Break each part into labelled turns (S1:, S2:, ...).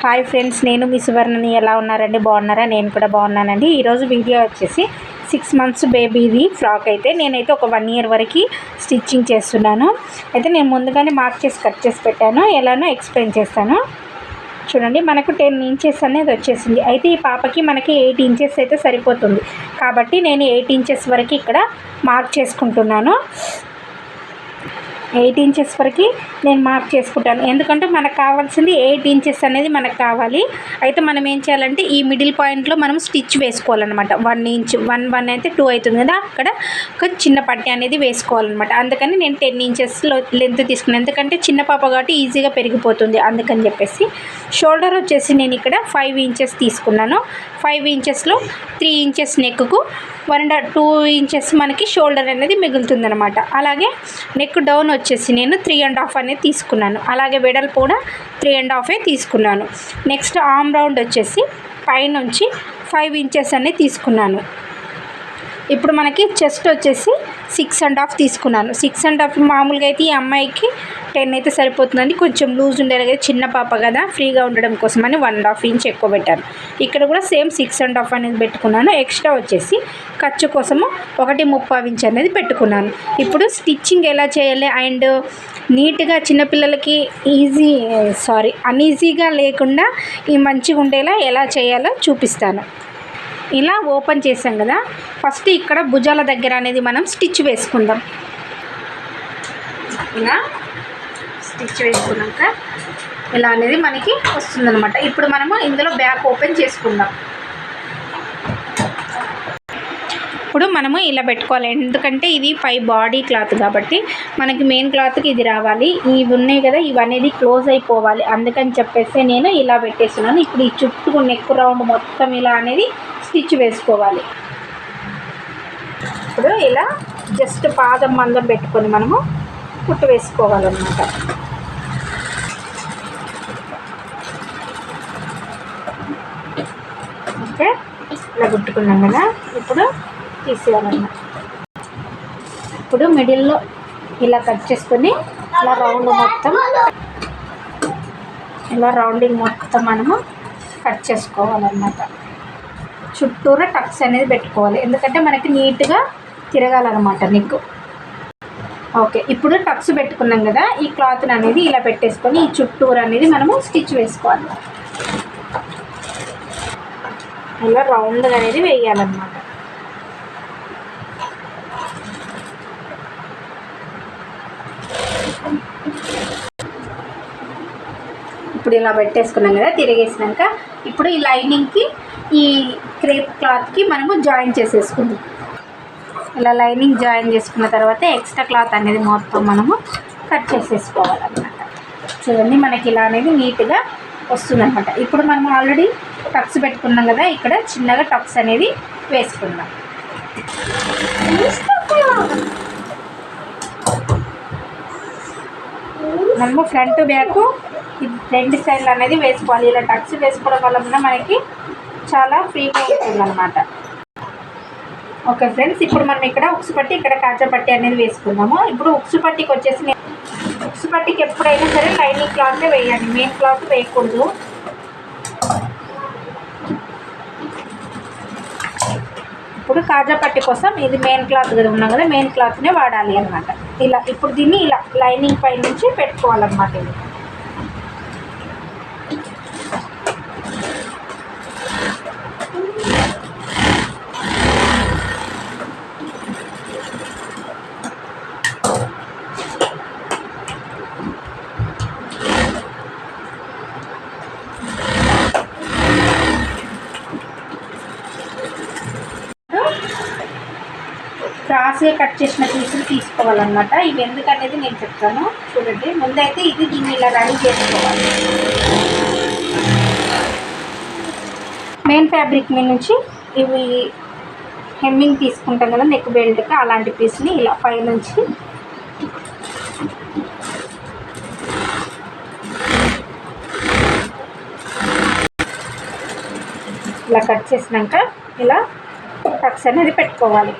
S1: Hi friends నేను మీ సువర్ణని. ఎలా ఉన్నారండి? బాగున్నారా? నేను కూడా బాగున్నానండి. ఈరోజు వీడియో వచ్చేసి సిక్స్ మంత్స్ బేబీది ఫ్రాక్ అయితే నేనైతే ఒక వన్ ఇయర్ వరకు స్టిచ్చింగ్ చేస్తున్నాను. అయితే నేను ముందుగానే మార్క్ చేసి కట్ చేసి పెట్టాను. ఎలానో ఎక్స్ప్లెయిన్ చేస్తాను. చూడండి మనకు టెన్ ఇంచెస్ అనేది వచ్చేసింది. అయితే ఈ పాపకి మనకి ఎయిట్ ఇంచెస్ అయితే సరిపోతుంది. కాబట్టి నేను ఎయిట్ ఇంచెస్ వరకు ఇక్కడ మార్క్ చేసుకుంటున్నాను. ఎయిట్ ఇంచెస్ వరకు నేను మార్క్ చేసుకుంటాను. ఎందుకంటే మనకు కావాల్సింది ఎయిట్ ఇంచెస్ అనేది మనకు కావాలి. అయితే మనం ఏం చేయాలంటే ఈ మిడిల్ పాయింట్లో మనం స్టిచ్ వేసుకోవాలన్నమాట. వన్ ఇంచ్ వన్ వన్ అయితే టూ అవుతుంది కదా. అక్కడ ఒక చిన్న పట్టి అనేది వేసుకోవాలన్నమాట. అందుకని నేను టెన్ ఇంచెస్లో లెంత్ తీసుకున్నాను. ఎందుకంటే చిన్న పాప కాబట్టి ఈజీగా పెరిగిపోతుంది. అందుకని చెప్పేసి షోల్డర్ వచ్చేసి నేను ఇక్కడ ఫైవ్ ఇంచెస్ తీసుకున్నాను. Five ఇంచెస్లో three inches neck one and two inches మనకి షోల్డర్ అనేది మిగులుతుందనమాట అలాగే నెక్ డౌన్ వచ్చేసి నేను త్రీ అండ్ హాఫ్ అనేది తీసుకున్నాను. అలాగే వెడల్పు కూడా త్రీ అండ్ హాఫే తీసుకున్నాను. నెక్స్ట్ ఆమ్ రౌండ్ వచ్చేసి పైనుంచి ఫైవ్ ఇంచెస్ అనేది తీసుకున్నాను. ఇప్పుడు మనకి చెస్ట్ వచ్చేసి సిక్స్ అండ్ హాఫ్ తీసుకున్నాను. సిక్స్ అండ్ హాఫ్ మామూలుగా అయితే ఈ అమ్మాయికి టెన్ అయితే సరిపోతుందండి. కొంచెం లూజ్ ఉండేది కదా చిన్న పాప కదా ఫ్రీగా ఉండడం కోసం అని వన్ అండ్ హాఫ్ ఇంచ్ ఎక్కువ పెట్టాను. ఇక్కడ కూడా సేమ్ సిక్స్ అండ్ హాఫ్ అనేది పెట్టుకున్నాను. ఎక్స్ట్రా వచ్చేసి ఖర్చు కోసము ఒకటి ముప్పై ఇంచ్ అనేది పెట్టుకున్నాను. ఇప్పుడు స్టిచ్చింగ్ ఎలా చేయాలి? అండ్ నీట్గా చిన్నపిల్లలకి ఈజీ సారీ అన్ఈజీగా లేకుండా ఈ మంచిగా ఉండేలా ఎలా చేయాలో చూపిస్తాను. ఇలా ఓపెన్ చేసాం కదా. ఫస్ట్ ఇక్కడ భుజాల దగ్గర అనేది మనం స్టిచ్ వేసుకుందాం. ఇలా స్టిచ్ వేసుకున్నాక ఇలా అనేది మనకి వస్తుందన్నమాట. ఇప్పుడు మనము ఇందులో బ్యాక్ ఓపెన్ చేసుకుందాం. ఇప్పుడు మనము ఇలా పెట్టుకోవాలి. ఎందుకంటే ఇది పై బాడీ క్లాత్ కాబట్టి మనకి మెయిన్ క్లాత్కి ఇది రావాలి. ఇవి ఉన్నాయి కదా ఇవి అనేది క్లోజ్ అయిపోవాలి. అందుకని చెప్పేసి నేను ఇలా పెట్టేస్తున్నాను. ఇప్పుడు ఈ చుట్టూ నెక్ రౌండ్ మొత్తం ఇలా అనేది స్టిచ్ వేసుకోవాలి. ఇప్పుడు ఇలా జస్ట్ పాదం మందం పెట్టుకొని మనము కుట్టు వేసుకోవాలన్నమాట. ఓకే? ఇలా కుట్టుకున్నాం కదా? ఇప్పుడు తీసేయాలన్నమాట. ఇప్పుడు మిడిల్లో ఇలా కట్ చేసుకొని ఇలా రౌండ్ మొత్తం ఇలా రౌండింగ్ మొత్తం మనము కట్ చేసుకోవాలన్నమాట. చుట్టూరా టక్స్ అనేది పెట్టుకోవాలి. ఎందుకంటే మనకి నీట్గా తిరగాలన్నమాట నీకు ఓకే ఇప్పుడు టక్స్ పెట్టుకున్నాం కదా ఈ క్లాత్ని అనేది ఇలా పెట్టేసుకొని ఈ చుట్టూరు అనేది మనము స్టిచ్ వేసుకోవాలి. ఇలా రౌండ్గా అనేది వేయాలన్నమాట. ఇప్పుడు ఇలా పెట్టేసుకున్నాం కదా తిరిగేసినాక ఇప్పుడు ఈ లైనింగ్కి ఈ క్రేప్ క్లాత్కి మనము జాయిన్ చేసేసుకుందాం. ఇలా లైనింగ్ జాయిన్ చేసుకున్న తర్వాత ఎక్స్ట్రా క్లాత్ అనేది మొత్తం మనము కట్ చేసేసుకోవాలన్నమాట. చూడండి మనకి ఇలా అనేది నీట్గా వస్తుందన్నమాట. ఇప్పుడు మనం ఆల్రెడీ టక్స్ పెట్టుకున్నాం కదా ఇక్కడ చిన్నగా టక్స్ అనేది వేసుకుందాం. మనము ఫ్రంట్ బ్యాక్ రెండు సైడ్లు అనేది వేసుకోవాలి. ఇలా టక్స్ వేసుకోవడం వల్ల కూడా మనకి చాలా ఫ్రీగా ఉంటుంది అనమాట ఓకే ఫ్రెండ్స్ ఇప్పుడు మనం ఇక్కడ ఉక్సు పట్టి ఇక్కడ కాజా పట్టి అనేది వేసుకుందాము. ఇప్పుడు ఉక్సు పట్టికి వచ్చేసి ఉక్సుపట్టికి ఉక్సు పట్టికి ఎప్పుడైనా సరే లైనింగ్ క్లాత్ వేయాలి. మెయిన్ క్లాత్ వేయకూడదు. ఇప్పుడు కాజా పట్టి కోసం ఇది మెయిన్ క్లాత్ కదా ఉన్నాం కదా మెయిన్ క్లాత్నే వాడాలి అనమాట ఇలా ఇప్పుడు దీన్ని ఇలా లైనింగ్ పై నుంచి పెట్టుకోవాలన్నమాట ఇది. క్రాస్గా కట్ చేసిన పీసులు తీసుకోవాలన్నమాట. ఇవి ఎందుకనేది నేను చెప్తాను. చూడండి. ముందైతే ఇది దీన్ని ఇలా రెడీ చేసుకోవాలి. మెయిన్ ఫ్యాబ్రిక్ మీద నుంచి ఇవి హెమ్మింగ్ తీసుకుంటాం కదా నెక్ బెల్ట్కి అలాంటి పీస్ని ఇలా పైనుంచి ఇలా కట్ చేసినాక ఇలా టక్స్ అనేది పెట్టుకోవాలి.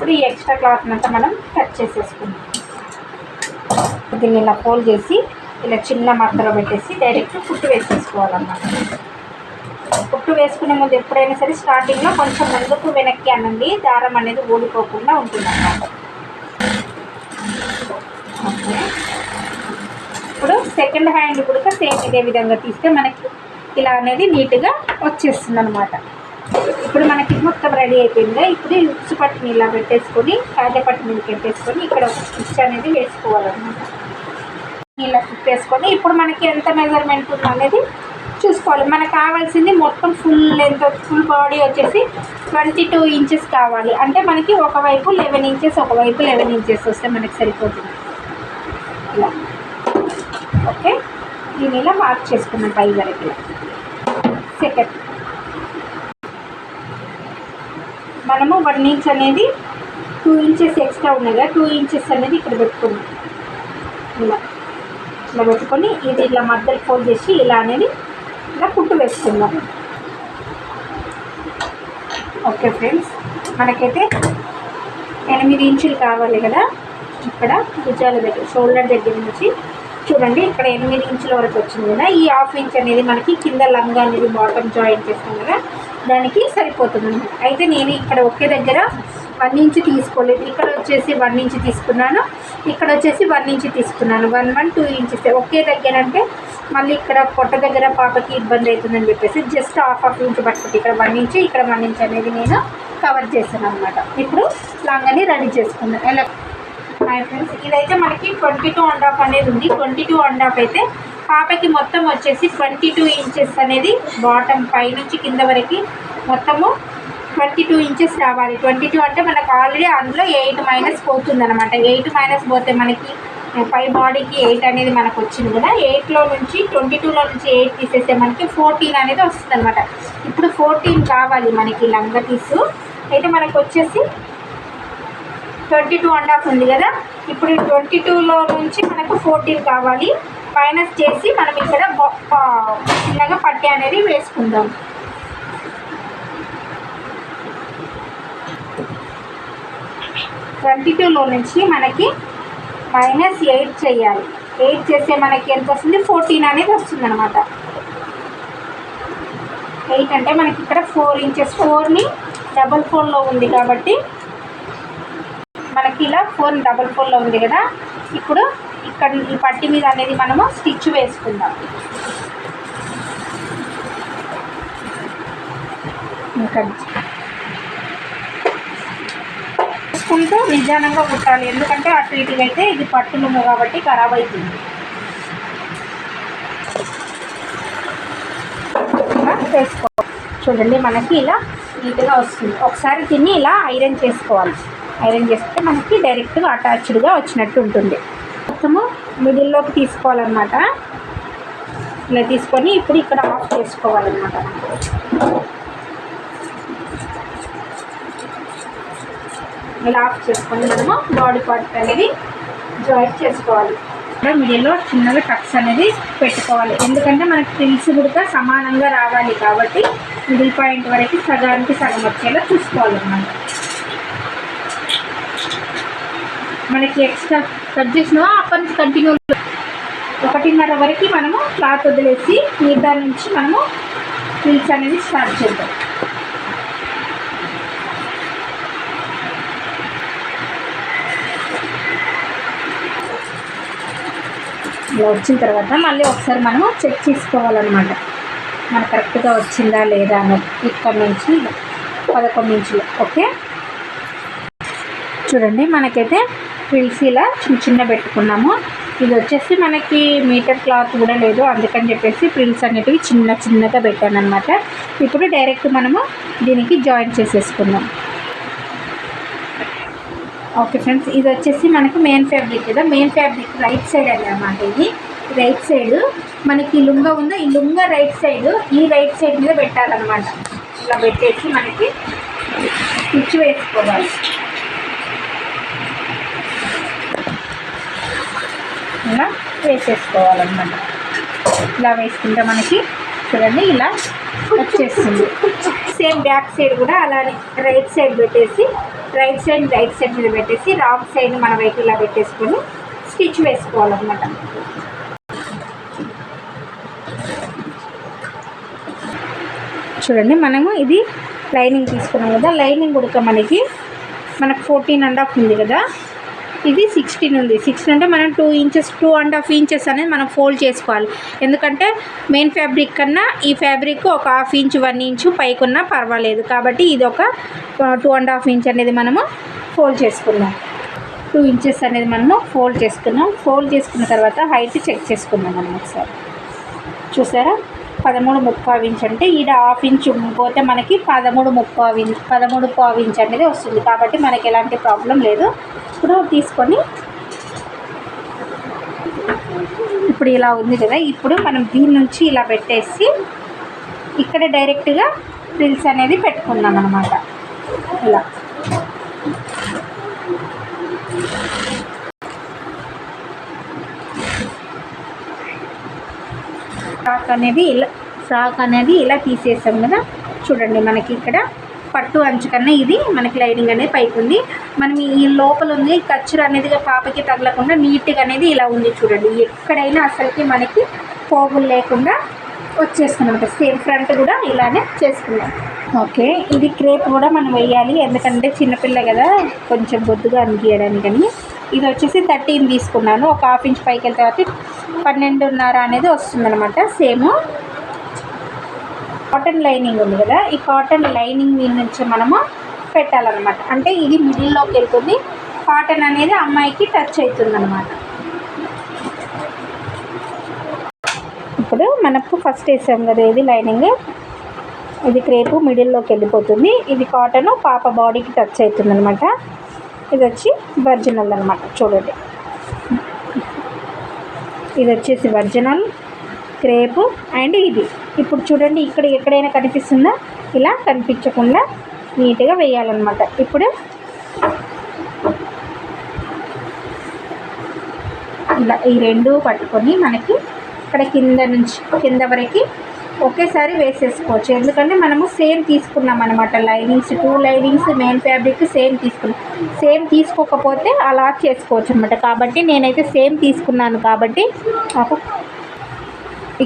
S1: ఇప్పుడు ఈ ఎక్స్ట్రా క్లాత్ అంతా మనం కట్ చేసేసుకుందాం. దీన్ని ఇలా ఫోల్డ్ చేసి ఇలా చిన్న మత్తలో పెట్టేసి డైరెక్ట్ కుట్టు వేసేసుకోవాలన్నమాట. కుట్టు వేసుకునే ముందు ఎప్పుడైనా సరే స్టార్టింగ్లో కొంచెం ముందుకు వెనక్కి అనండి దారం అనేది ఊడిపోకుండా ఉంటుందన్నమాట. ఓకే. ఇప్పుడు సెకండ్ హ్యాండ్ కూడా సేమ్ ఇదే విధంగా తీస్తే మనకి ఇలా అనేది నీట్గా వచ్చేస్తుంది అనమాట ఇప్పుడు మనకి మొత్తం రెడీ అయిపోయింది? ఇప్పుడు ఈ ఉచ్చు పట్టుని ఇలా పెట్టేసుకొని కాజా పట్టు మీద పెట్టేసుకొని ఇక్కడ ఒక అనేది వేసుకోవాలన్నమాట. ఇలా తిప్పేసుకొని ఇప్పుడు మనకి ఎంత మెజర్మెంట్ ఉందనేది చూసుకోవాలి. మనకు కావాల్సింది మొత్తం ఫుల్ లెంత్ ఫుల్ బాడీ వచ్చేసి ట్వంటీ టూ ఇంచెస్ కావాలి. అంటే మనకి ఒకవైపు లెవెన్ ఇంచెస్ ఒకవైపు లెవెన్ ఇంచెస్ వస్తే మనకి సరిపోతుంది. ఇలా. ఓకే? దీని ఇలా మార్క్ చేసుకున్నాం పై వరకు. సెకండ్ మనము వన్ ఇంచ్ అనేది టూ ఇంచెస్ ఎక్స్ట్రా ఉన్నాయి కదా టూ ఇంచెస్ అనేది ఇక్కడ పెట్టుకున్నాం. ఇలా. ఇలా పెట్టుకొని ఇది ఇలా మధ్యలో ఫోల్డ్ చేసి ఇలా అనేది ఇలా కుట్టు వేసుకుందాం. ఓకే ఫ్రెండ్స్ మనకైతే ఎనిమిది ఇంచులు కావాలి కదా ఇక్కడ భుజాల దగ్గర షోల్డర్ దగ్గర నుంచి. చూడండి ఇక్కడ ఎనిమిది ఇంచుల వరకు వచ్చింది కదా ఈ హాఫ్ ఇంచ్ అనేది మనకి కింద లంగా అనేది బాటమ్ జాయిన్ చేస్తాం కదా దానికి సరిపోతుంది. అయితే నేను ఇక్కడ ఒకే దగ్గర వన్ ఇంచ్ తీసుకోలేదు. ఇక్కడ వచ్చేసి వన్ ఇంచ్ తీసుకున్నాను. ఇక్కడ వచ్చేసి వన్ ఇంచ్ తీసుకున్నాను. వన్ వన్ టూ ఇంచెస్ ఒకే దగ్గర అంటే మళ్ళీ ఇక్కడ పొట్ట దగ్గర పాపకి ఇబ్బంది అవుతుందని చెప్పేసి జస్ట్ హాఫ్ హాఫ్ ఇంచ్ పట్టుకుంటే ఇక్కడ వన్ ఇంచ్ ఇక్కడ వన్ ఇంచ్ అనేది నేను కవర్ చేశాను అనమాట ఇప్పుడు లాంగని రెడీ చేసుకున్నాను ఎలా ఫ్రెండ్స్ ఇదైతే మనకి ట్వంటీ టూ అండ్ హాఫ్ అనేది ఉంది. ట్వంటీ టూ అండ్ హాఫ్ అయితే పాపకి మొత్తం వచ్చేసి ట్వంటీ టూ ఇంచెస్ అనేది బాటమ్ పైనుంచి కింద వరకు మొత్తము ట్వంటీ టూ ఇంచెస్ రావాలి. ట్వంటీ టూ అంటే మనకు ఆల్రెడీ అందులో ఎయిట్ మైనస్ పోతుంది అనమాట ఎయిట్ మైనస్ పోతే మనకి పై బాడీకి ఎయిట్ అనేది మనకు వచ్చింది కదా. ఎయిట్లో నుంచి ట్వంటీ టూలో నుంచి ఎయిట్ తీసేస్తే మనకి ఫోర్టీన్ అనేది వస్తుంది అనమాట ఇప్పుడు ఫోర్టీన్ కావాలి మనకి లంగా పీసు. అయితే మనకు వచ్చేసి ట్వంటీ టూ అండ్ హాఫ్ ఉంది కదా. ఇప్పుడు ట్వంటీ టూలో నుంచి మనకు ఫోర్టీన్ కావాలి. పైన చేసి మనం ఇక్కడ చిన్నగా పట్టి అనేది వేసుకుందాం. ట్వంటీ టూలో నుంచి మనకి మైనస్ ఎయిట్ చేయాలి. ఎయిట్ చేస్తే మనకి ఎంత వస్తుంది? ఫోర్టీన్ అనేది వస్తుంది అనమాట ఎయిట్ అంటే మనకి ఇక్కడ ఫోర్ ఇంచెస్. ఫోర్ని డబల్ ఫోర్లో ఉంది కాబట్టి మనకి ఇలా ఫోర్ డబల్ ఫోర్లో ఉంది కదా. ఇప్పుడు ఇక్కడ ఈ పట్టి మీద అనేది మనము స్టిచ్ వేసుకుందాం. ఇంకా చూసుకుంటూ నిదానంగా కుట్టాలి. ఎందుకంటే అటు ఇటుగా అయితే ఇది పట్టులుంది కాబట్టి ఖరాబ్ అవుతుంది వేసుకోవాలి. చూడండి మనకి ఇలా నీట్గా వస్తుంది. ఒకసారి తిని ఇలా ఐరన్ చేసుకోవాలి. ఐరన్ చేస్తే మనకి డైరెక్ట్గా అటాచ్డ్గా వచ్చినట్టు ఉంటుంది. మిడిల్లోకి తీసుకోవాలన్నమాట. ఇలా తీసుకొని ఇప్పుడు ఇక్కడ ఆఫ్ చేసుకోవాలన్నమాట. ఇలా ఆఫ్ చేసుకొని మనము బాడీ పార్ట్ అనేది జాయిన్ చేసుకోవాలి. ఇక్కడ మిడిల్లో చిన్నగా టక్స్ అనేది పెట్టుకోవాలి. ఎందుకంటే మనకి తెలిసి కూడా సమానంగా రావాలి కాబట్టి మిడిల్ పాయింట్ వరకు సగానికి సగం వచ్చేలా చూసుకోవాలన్నమాట. మనకి ఎక్స్ట్రా కట్ చేసినా అప్పటి నుంచి కంటిన్యూ ఒకటిన్నర వరకు మనము క్లాత్ వదిలేసి మిగతా నుంచి మనము ప్రిల్స్ అనేది స్టార్ట్ చేద్దాం. ఇలా వచ్చిన తర్వాత మళ్ళీ ఒకసారి మనము చెక్ చేసుకోవాలన్నమాట. మన కరెక్ట్గా వచ్చిందా లేదా అన్నది. ఇక్కడ నుంచి పదకొండు ఇంచులు. ఓకే? చూడండి మనకైతే ఫ్రిల్స్ ఇలా చిన్న చిన్న పెట్టుకున్నాము. ఇది వచ్చేసి మనకి మీటర్ క్లాత్ కూడా లేదు. అందుకని చెప్పేసి ఫ్రిల్స్ అనేటివి చిన్న చిన్నగా పెట్టాను అనమాట ఇప్పుడు డైరెక్ట్ మనము దీనికి జాయిన్ చేసేసుకుందాం. ఓకే ఫ్రెండ్స్ ఇది వచ్చేసి మనకి మెయిన్ ఫ్యాబ్రిక్ కదా. మెయిన్ ఫ్యాబ్రిక్ రైట్ సైడ్ అన్నమాట ఇది. రైట్ సైడ్ మనకి లుంగ ఉందో. ఈ లుంగ రైట్ సైడ్ ఈ రైట్ సైడ్ మీద పెట్టాలన్నమాట. ఇలా పెట్టేసి మనకి స్టిచ్ వేసుకోవాలి. ఇలా వేసేసుకోవాలన్నమాట. ఇలా వేసుకుంటే మనకి చూడండి ఇలా వచ్చేస్తుంది సేమ్ బ్యాక్ సైడ్ కూడా అలానే రైట్ సైడ్ పెట్టేసి రైట్ సైడ్ రైట్ సైడ్ మీద పెట్టేసి రాంగ్ సైడ్ మన వైపు ఇలా పెట్టేసుకొని స్టిచ్ వేసుకోవాలన్నమాట. చూడండి మనము ఇది లైనింగ్ తీసుకున్నాం కదా లైనింగ్ ఉడక మనకి మనకు ఫోర్టీన్ అండ్ హాఫ్ ఉంది కదా. ఇది సిక్స్టీన్ ఉంది. సిక్స్టీన్ అంటే మనం two inches two and half inches అనేది మనం ఫోల్డ్ చేసుకోవాలి. ఎందుకంటే మెయిన్ ఫ్యాబ్రిక్ కన్నా ఈ ఫ్యాబ్రిక్ ఒక హాఫ్ ఇంచ్ వన్ ఇంచు పైకున్నా పర్వాలేదు. కాబట్టి ఇది ఒక టూ అండ్ హాఫ్ ఇంచ్ అనేది మనము ఫోల్డ్ చేసుకుందాం. టూ ఇంచెస్ అనేది మనము ఫోల్డ్ చేసుకున్నాం. ఫోల్డ్ చేసుకున్న తర్వాత హైట్ చెక్ చేసుకుందాం మనం ఒకసారి చూసారా? పదమూడు ముప్పావు ఇంచ్ అంటే ఈడ హాఫ్ ఇంచ్ పోతే మనకి పదమూడు ముప్పావు ఇంచ్ పదమూడు పావు ఇంచ్ అనేది వస్తుంది. కాబట్టి మనకి ఎలాంటి ప్రాబ్లం లేదు. ఇప్పుడు తీసుకొని ఇప్పుడు ఇలా ఉంది కదా ఇప్పుడు మనం దీని నుంచి ఇలా పెట్టేసి ఇక్కడ డైరెక్ట్గా రిల్స్ అనేది పెట్టుకుందాం అనమాట ఇలా. ఫ్రాక్ అనేది ఇలా ఫ్రాక్ అనేది ఇలా తీసేసాం కదా. చూడండి మనకి ఇక్కడ పట్టు అంచు కన్నా ఇది మనకి లైనింగ్ అనేది పైకి ఉంది. మనం ఈ లోపల ఉంది కచ్చర అనేది పాపకి తగలకుండా నీట్గా అనేది ఇలా ఉంది చూడండి. ఎక్కడైనా అసలుకి మనకి పోగులు లేకుండా వచ్చేస్తుంది సేమ్ ఫ్రంట్ కూడా ఇలానే చేసుకున్నాం. ఓకే ఇది క్రేప్ కూడా మనం వేయాలి ఎందుకంటే చిన్నపిల్ల కదా కొంచెం బొద్దుగా అనిపించడానికని ఇది వచ్చేసి థర్టీన్ తీసుకున్నాను. ఒక హాఫ్ ఇంచ్ పైకి వెళ్తే కాబట్టి పన్నెండున్నర అనేది వస్తుందన్నమాట. సేమ్. కాటన్ లైనింగ్ ఉంది కదా ఈ కాటన్ లైనింగ్ మీద నుంచి మనము పెట్టాలన్నమాట. అంటే ఇది మిడిల్లోకి వెళ్తుంది. కాటన్ అనేది అమ్మాయికి టచ్ అవుతుందన్నమాట. ఇప్పుడు మనకు ఫస్ట్ వేసాం కదా ఇది లైనింగ్. ఇది క్రేపు మిడిల్లోకి వెళ్ళిపోతుంది. ఇది కాటన్ పాప బాడీకి టచ్ అవుతుంది అనమాట ఇది వచ్చి ఒరిజినల్ అనమాట చూడండి. ఇది వచ్చేసి ఒరిజినల్ క్రేపు అండ్ ఇది. ఇప్పుడు చూడండి ఇక్కడ ఎక్కడైనా కనిపిస్తుందా? ఇలా కనిపించకుండా నీట్గా వేయాలన్నమాట. ఇప్పుడు ఇలా ఈ రెండు పట్టుకొని మనకి ఇక్కడ కింద నుంచి కింద వరకు ఒకేసారి వేసేసుకోవచ్చు. ఎందుకంటే మనము సేమ్ తీసుకున్నాం అనమాట linings two linings main fabric same తీసుకున్నాం సేమ్ తీసుకోకపోతే అలా చేసుకోవచ్చు అనమాట కాబట్టి నేనైతే సేమ్ తీసుకున్నాను కాబట్టి నాకు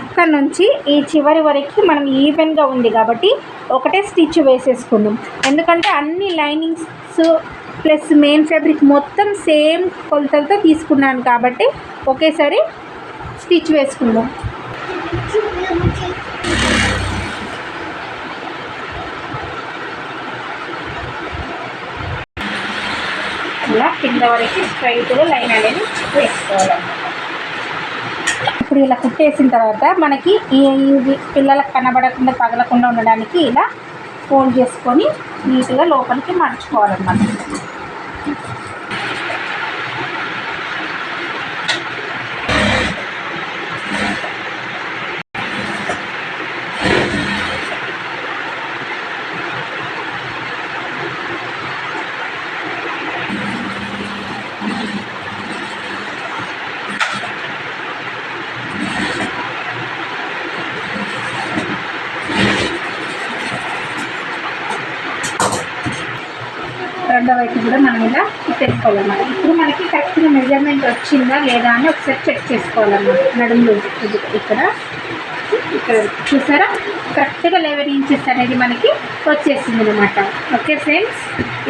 S1: ఇక్కడ నుంచి ఈ చివరి వరకు మనం ఈవెన్గా ఉంది కాబట్టి ఒకటే స్టిచ్ వేసేసుకుందాం. ఎందుకంటే అన్ని లైనింగ్స్ ప్లస్ మెయిన్ ఫ్యాబ్రిక్ మొత్తం సేమ్ కొలతలతో తీసుకున్నాను కాబట్టి ఒకేసారి స్టిచ్ వేసుకుందాం ఇలా కింద వరకు స్ట్రైట్గా లైన్ అనేది వేసుకోవాలన్నమాట ఇప్పుడు ఇలా కుట్టేసిన తర్వాత మనకి ఈ పిల్లలకు కనబడకుండా తగలకుండా ఉండడానికి ఇలా ఫోల్డ్ చేసుకొని నీట్గా లోపలికి మడుచుకోవాలన్నమాట రెండో వైపు కూడా మనం ఇలా తెలుసుకోవాలన్నమాట ఇప్పుడు మనకి కరెక్ట్గా మెజర్మెంట్ వచ్చిందా లేదా అని ఒకసారి చెక్ చేసుకోవాలన్నమాట. నడుములు ఇక్కడ. ఇక్కడ చూసారా? కరెక్ట్గా లెవెన్ ఇంచెస్ అనేది మనకి వచ్చేసింది అనమాట ఓకే ఫ్రెండ్స్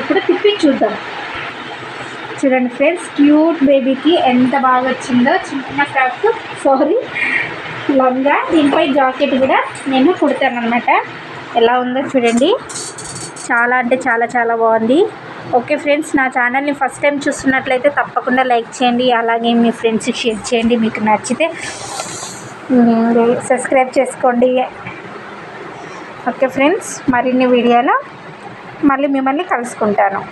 S1: ఇప్పుడు తిప్పి చూద్దాం. చూడండి ఫ్రెండ్స్ క్యూట్ బేబీకి ఎంత బాగా వచ్చిందో. చిన్న ఫ్రాక్ సారీ లంగా. దీనిపై జాకెట్ కూడా నేను కుడతాను అనమాట ఎలా ఉందో చూడండి. చాలా అంటే చాలా చాలా బాగుంది. ఓకే ఫ్రెండ్స్ నా ఛానల్ని ఫస్ట్ టైం చూస్తున్నట్లయితే తప్పకుండా లైక్ చేయండి అలాగే మీ ఫ్రెండ్స్కి షేర్ చేయండి మీకు నచ్చితే సబ్స్క్రైబ్ చేసుకోండి. ఓకే ఫ్రెండ్స్ మరిన్ని వీడియోలో మళ్ళీ మిమ్మల్ని కలుసుకుంటాను.